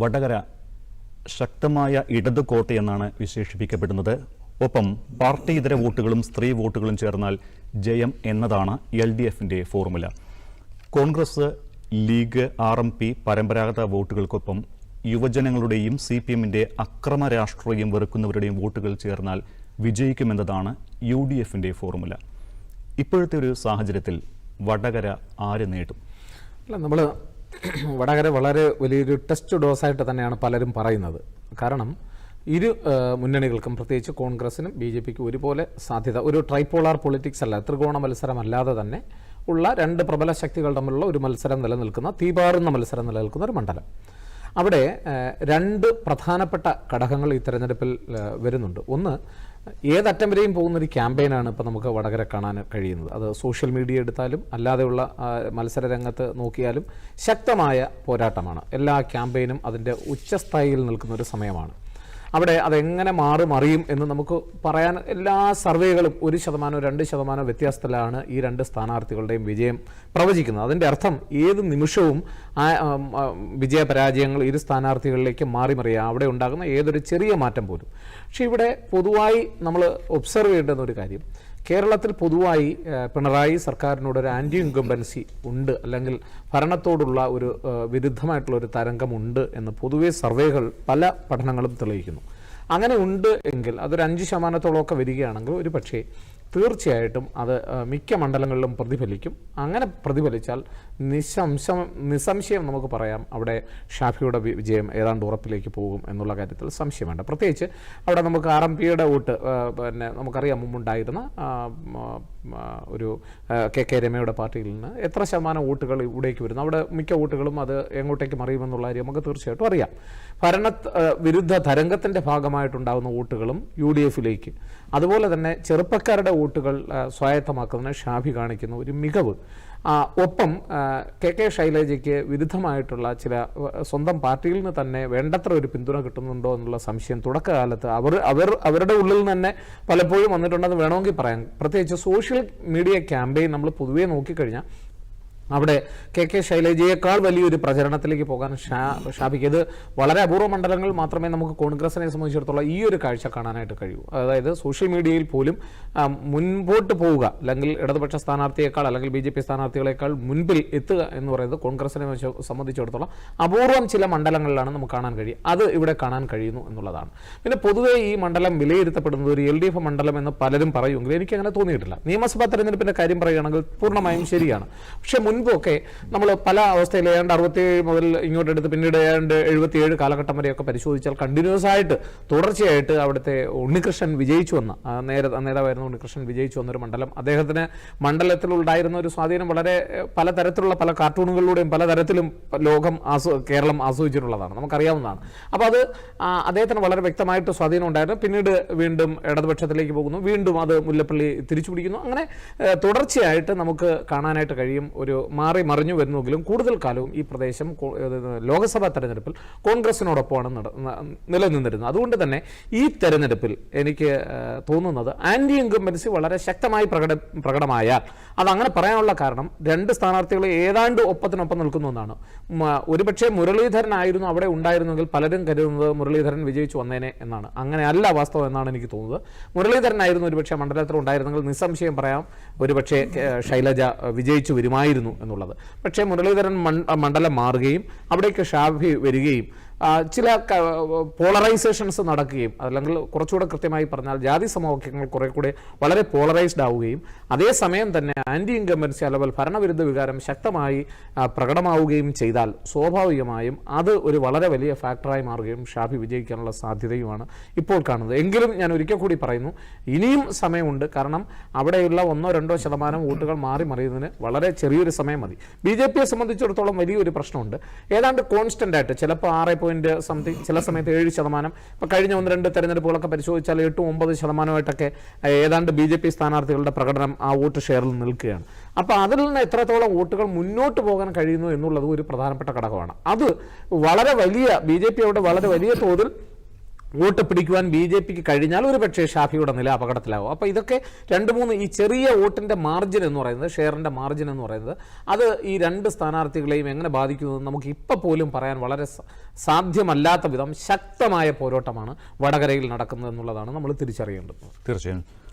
വടകര ശക്തമായ ഇടതു കോട്ടയെന്നാണ് വിശേഷിപ്പിക്കപ്പെടുന്നത്. ഒപ്പം പാർട്ടി ഇതര വോട്ടുകളും സ്ത്രീ വോട്ടുകളും ചേർന്നാൽ ജയം എന്നതാണ് എൽ ഡി എഫിന്റെ formula. Congress League R M P പരമ്പരാഗത വോട്ടുകൾക്കൊപ്പം യുവജനങ്ങളുടെയും സി പി എമ്മിന്റെ അക്രമ രാഷ്ട്രീയം വെറുക്കുന്നവരുടെയും വോട്ടുകൾ ചേർന്നാൽ വിജയിക്കുമെന്നതാണ് യു ഡി എഫിന്റെ ഫോർമുല. ഇപ്പോഴത്തെ ഒരു സാഹചര്യത്തിൽ വടകര ആര് നേടും? അല്ല നമ്മൾ വടകര വളരെ വലിയൊരു ടെസ്റ്റ് ഡോസായിട്ട് തന്നെയാണ് പലരും പറയുന്നത്. കാരണം ഇരു മുന്നണികൾക്കും പ്രത്യേകിച്ച് കോൺഗ്രസിനും ബി ജെ പിക്കും ഒരുപോലെ സാധ്യത. ഒരു ട്രൈപോളാർ പൊളിറ്റിക്സ് അല്ല ത്രികോണ മത്സരമല്ലാതെ തന്നെ ഉള്ള രണ്ട് പ്രബല ശക്തികൾ തമ്മിലുള്ള ഒരു മത്സരം നിലനിൽക്കുന്ന തീപാറുന്ന മത്സരം നിലനിൽക്കുന്ന ഒരു മണ്ഡലം. അവിടെ രണ്ട് പ്രധാനപ്പെട്ട ഘടകങ്ങൾ ഈ തെരഞ്ഞെടുപ്പിൽ വരുന്നുണ്ട്. ഒന്ന് ഏതറ്റം വരെയും പോകുന്നൊരു ക്യാമ്പയിനാണ് ഇപ്പോൾ നമുക്ക് വടകര കാണാൻ കഴിയുന്നത്. അത് സോഷ്യൽ മീഡിയ എടുത്താലും അല്ലാതെയുള്ള മത്സര രംഗത്ത് നോക്കിയാലും ശക്തമായ പോരാട്ടമാണ്. എല്ലാ ക്യാമ്പയിനും അതിന്റെ ഉച്ചസ്ഥായിയിൽ നിൽക്കുന്ന ഒരു സമയമാണ്. അവിടെ അതെങ്ങനെ മാറി മറിയും എന്ന് നമുക്ക് പറയാൻ എല്ലാ സർവേകളും ഒരു ശതമാനവും രണ്ട് ശതമാനം വ്യത്യാസത്തിലാണ് ഈ രണ്ട് സ്ഥാനാർത്ഥികളുടെയും വിജയം പ്രവചിക്കുന്നത്. അതിന്റെ അർത്ഥം ഏത് നിമിഷവും ആ വിജയപരാജയങ്ങൾ ഇരു സ്ഥാനാർത്ഥികളിലേക്ക് മാറി മറിയാം. അവിടെ ഉണ്ടാകുന്ന ഏതൊരു ചെറിയ മാറ്റം പോലും. പക്ഷേ ഇവിടെ പൊതുവായി നമ്മൾ ഒബ്സർവ് ചെയ്യേണ്ടുന്ന ഒരു കാര്യം. കേരളത്തിൽ പൊതുവായി പിണറായി സർക്കാരിനോട് ഒരു ആന്റി ഇൻകംബൻസി ഉണ്ട്. അല്ലെങ്കിൽ ഭരണത്തോടുള്ള ഒരു വിരുദ്ധമായിട്ടുള്ള ഒരു തരംഗമുണ്ട് എന്ന് പൊതുവേ സർവേകൾ പല പഠനങ്ങളും തെളിയിക്കുന്നു. അങ്ങനെ ഉണ്ട് എങ്കിൽ അതൊരു അഞ്ച് ശതമാനത്തോളമൊക്കെ വരികയാണെങ്കിൽ ഒരു പക്ഷേ തീർച്ചയായിട്ടും അത് മിക്ക മണ്ഡലങ്ങളിലും പ്രതിഫലിക്കും. അങ്ങനെ പ്രതിഫലിച്ചാൽ നിസ്സംശം നിസ്സംശയം നമുക്ക് പറയാം അവിടെ ഷാഫിയുടെ വിജയം ഏതാണ്ട് ഉറപ്പിലേക്ക് പോകും എന്നുള്ള കാര്യത്തിൽ സംശയം വേണ്ട. പ്രത്യേകിച്ച് അവിടെ നമുക്ക് ആർ എം പിയുടെ വോട്ട് പിന്നെ നമുക്കറിയാം മുമ്പുണ്ടായിരുന്ന ഒരു കെ കെ രമയുടെ പാർട്ടിയിൽ നിന്ന് എത്ര ശതമാനം വോട്ടുകൾ ഇവിടേക്ക് വരുന്നു. അവിടെ മിക്ക വോട്ടുകളും അത് എങ്ങോട്ടേക്ക് മറിയുമെന്നുള്ള കാര്യം നമുക്ക് തീർച്ചയായിട്ടും അറിയാം. ഭരണ വിരുദ്ധ തരംഗത്തിന്റെ ഭാഗമായിട്ടുണ്ടാകുന്ന വോട്ടുകളും യു ഡി എഫിലേക്ക്. അതുപോലെ തന്നെ ചെറുപ്പക്കാരുടെ വോട്ടുകൾ സ്വായത്തമാക്കുന്നതിന് ഷാഫി കാണിക്കുന്ന. ഒരു മികവ്. ഒപ്പം കെ കെ ശൈലജയ്ക്ക് വിരുദ്ധമായിട്ടുള്ള ചില സ്വന്തം പാർട്ടിയിൽ നിന്ന് തന്നെ വേണ്ടത്ര ഒരു പിന്തുണ കിട്ടുന്നുണ്ടോ എന്നുള്ള സംശയം തുടക്കകാലത്ത് അവർ അവർ അവരുടെ ഉള്ളിൽ തന്നെ പലപ്പോഴും വന്നിട്ടുണ്ടെന്ന് വേണമെങ്കിൽ പറയാം. പ്രത്യേകിച്ച് സോഷ്യൽ മീഡിയ ക്യാമ്പയിൻ നമ്മൾ പൊതുവേ നോക്കിക്കഴിഞ്ഞാൽ അവിടെ കെ കെ ശൈലജയേക്കാൾ വലിയൊരു പ്രചരണത്തിലേക്ക് പോകാൻ ഷാ വളരെ അപൂർവ മണ്ഡലങ്ങൾ മാത്രമേ നമുക്ക് കോൺഗ്രസിനെ സംബന്ധിച്ചിടത്തോളം ഈ ഒരു കാഴ്ച കാണാനായിട്ട് കഴിയൂ. അതായത് സോഷ്യൽ മീഡിയയിൽ പോലും മുൻപോട്ട് പോവുക അല്ലെങ്കിൽ ഇടതുപക്ഷ സ്ഥാനാർത്ഥിയേക്കാൾ അല്ലെങ്കിൽ ബി ജെ പി സ്ഥാനാർത്ഥികളെക്കാൾ മുൻപിൽ എത്തുക എന്ന് പറയുന്നത് കോൺഗ്രസിനെ സംബന്ധിച്ചിടത്തോളം അപൂർവം ചില മണ്ഡലങ്ങളിലാണ് നമുക്ക് കാണാൻ കഴിയും. അത് ഇവിടെ കാണാൻ കഴിയുന്നു എന്നുള്ളതാണ്. പിന്നെ പൊതുവെ ഈ മണ്ഡലം വിലയിരുത്തപ്പെടുന്നത് ഒരു എൽ ഡി എഫ് മണ്ഡലം എന്ന് പലരും പറയുമെങ്കിലും എനിക്ക് അങ്ങനെ തോന്നിയിട്ടില്ല. നിയമസഭാ തെരഞ്ഞെടുപ്പിന്റെ കാര്യം പറയുകയാണെങ്കിൽ പൂർണമായും ശരിയാണ്. പക്ഷെ മുൻപൊക്കെ നമ്മൾ പല അവസ്ഥയിൽ ഏതാണ്ട് അറുപത്തിയേഴ് മുതൽ ഇങ്ങോട്ട് എടുത്ത് പിന്നീട് ഏതാണ്ട് എഴുപത്തിയേഴ് കാലഘട്ടം വരെയൊക്കെ പരിശോധിച്ചാൽ കണ്ടിന്യൂസ് ആയിട്ട് തുടർച്ചയായിട്ട് അവിടുത്തെ ഉണ്ണികൃഷ്ണൻ വിജയിച്ചു വന്ന നേരെ നേതാവായിരുന്ന ഉണ്ണികൃഷ്ണൻ വിജയിച്ചു വന്നൊരു മണ്ഡലം. അദ്ദേഹത്തിന് മണ്ഡലത്തിലുണ്ടായിരുന്ന ഒരു സ്വാധീനം വളരെ പലതരത്തിലുള്ള പല കാർട്ടൂണുകളിലൂടെയും പലതരത്തിലും ലോകം ആസ്വ കേരളം ആസ്വദിച്ചിട്ടുള്ളതാണ്. നമുക്കറിയാവുന്നതാണ്. അപ്പോൾ അത് അദ്ദേഹത്തിന് വളരെ വ്യക്തമായിട്ട് സ്വാധീനം ഉണ്ടായിരുന്നു. പിന്നീട് വീണ്ടും ഇടതുപക്ഷത്തിലേക്ക് പോകുന്നു. വീണ്ടും അത് മുല്ലപ്പള്ളി തിരിച്ചു പിടിക്കുന്നു അങ്ങനെ തുടർച്ചയായിട്ട് നമുക്ക് കാണാനായിട്ട് കഴിയും ഒരു മാറി മറിഞ്ഞു വരുന്നെങ്കിലും കൂടുതൽ കാലവും ഈ പ്രദേശം ലോക്സഭാ തെരഞ്ഞെടുപ്പിൽ കോൺഗ്രസിനോടൊപ്പമാണ് നട- നിലനിന്നിരുന്നത്. അതുകൊണ്ട് തന്നെ ഈ തെരഞ്ഞെടുപ്പിൽ എനിക്ക് തോന്നുന്നത് ആന്റി ഇൻകംബൻസി വളരെ ശക്തമായി പ്രകട പ്രകടമായാൽ അത് അങ്ങനെ പറയാനുള്ള കാരണം രണ്ട് സ്ഥാനാർത്ഥികൾ ഏതാണ്ട് ഒപ്പത്തിനൊപ്പം നിൽക്കുന്നു എന്നാണ് ഒരുപക്ഷെ മുരളീധരൻ ആയിരുന്നു അവിടെ ഉണ്ടായിരുന്നെങ്കിൽ പലരും കരുതുന്നത് മുരളീധരൻ വിജയിച്ചു വന്നേനെ എന്നാണ്. അങ്ങനെയല്ല വാസ്തവം എന്നാണ് എനിക്ക് തോന്നുന്നത്. മുരളീധരൻ മുരളീധരനായിരുന്നു ഒരുപക്ഷെ മണ്ഡലത്തിൽ ഉണ്ടായിരുന്നെങ്കിൽ നിസ്സംശയം പറയാം. ഒരുപക്ഷെ ശൈലജ വിജയിച്ചു വരുമായിരുന്നു. എന്നുള്ളത്. പക്ഷേ മുരളീധരൻ മണ്ഡലം മാറുകയും അവിടേക്ക് ഷാഫി വരികയും ചില പോളറൈസേഷൻസ് നടക്കുകയും അല്ലെങ്കിൽ കുറച്ചുകൂടെ കൃത്യമായി പറഞ്ഞാൽ ജാതി സമവാക്യങ്ങൾ കുറെ കൂടെ വളരെ പോളറൈസ്ഡ് ആവുകയും അതേസമയം തന്നെ ആന്റി ഇൻകംബൻസി അല്ലെങ്കിൽ ഭരണവിരുദ്ധ വികാരം ശക്തമായി പ്രകടമാവുകയും ചെയ്താൽ സ്വാഭാവികമായും അത് ഒരു വളരെ വലിയ ഫാക്ടറായി മാറുകയും ഷാഫി വിജയിക്കാനുള്ള സാധ്യതയുമാണ് ഇപ്പോൾ കാണുന്നത്. എങ്കിലും ഞാൻ ഒരിക്കൽ കൂടി പറയുന്നു ഇനിയും സമയമുണ്ട്. കാരണം അവിടെയുള്ള ഒന്നോ രണ്ടോ ശതമാനം വോട്ടുകൾ മാറി മറിയുന്നതിന് വളരെ ചെറിയൊരു സമയം മതി. ബി ജെ പിയെ സംബന്ധിച്ചിടത്തോളം വലിയൊരു പ്രശ്നമുണ്ട്. ഏതാണ്ട് കോൺസ്റ്റന്റ് ആയിട്ട് ചിലപ്പോൾ ആറ് പോയിന്റ് സംതിങ് ചില സമയത്ത് ഏഴ് ശതമാനം. ഇപ്പം കഴിഞ്ഞ ഒന്ന് രണ്ട് തെരഞ്ഞെടുപ്പുകളൊക്കെ പരിശോധിച്ചാൽ എട്ടും ഒമ്പത് ശതമാനമായിട്ടൊക്കെ ഏതാണ്ട് ബി ജെ പി സ്ഥാനാർത്ഥികളുടെ പ്രകടനം ആ വോട്ട് ഷെയറിൽ നിൽക്കുകയാണ്. അപ്പോൾ അതിൽ നിന്ന് എത്രത്തോളം വോട്ടുകൾ മുന്നോട്ട് പോകാൻ കഴിയുന്നു എന്നുള്ളത് ഒരു പ്രധാനപ്പെട്ട ഘടകമാണ്. അത് വളരെ വലിയ ബി ജെ പി അവിടെ വളരെ വലിയ തോതിൽ വോട്ട് പിടിക്കുവാൻ ബി ജെ പിക്ക് കഴിഞ്ഞാൽ ഒരു പക്ഷേ ഷാഫിയുടെ നില അപകടത്തിലാവും. അപ്പോൾ ഇതൊക്കെ രണ്ട് മൂന്ന് ഈ ചെറിയ വോട്ടിന്റെ മാർജിൻ എന്ന് പറയുന്നത് ഷെയറിന്റെ മാർജിൻ എന്ന് പറയുന്നത് അത് ഈ രണ്ട് സ്ഥാനാർത്ഥികളെയും എങ്ങനെ ബാധിക്കുമെന്ന് നമുക്ക് ഇപ്പോൾ പോലും പറയാൻ വളരെ സാധ്യമല്ലാത്ത വിധം ശക്തമായ പോരാട്ടമാണ് വടകരയിൽ നടക്കുന്നത് എന്നുള്ളതാണ് നമ്മൾ തിരിച്ചറിയേണ്ടത്. തീർച്ചയായും.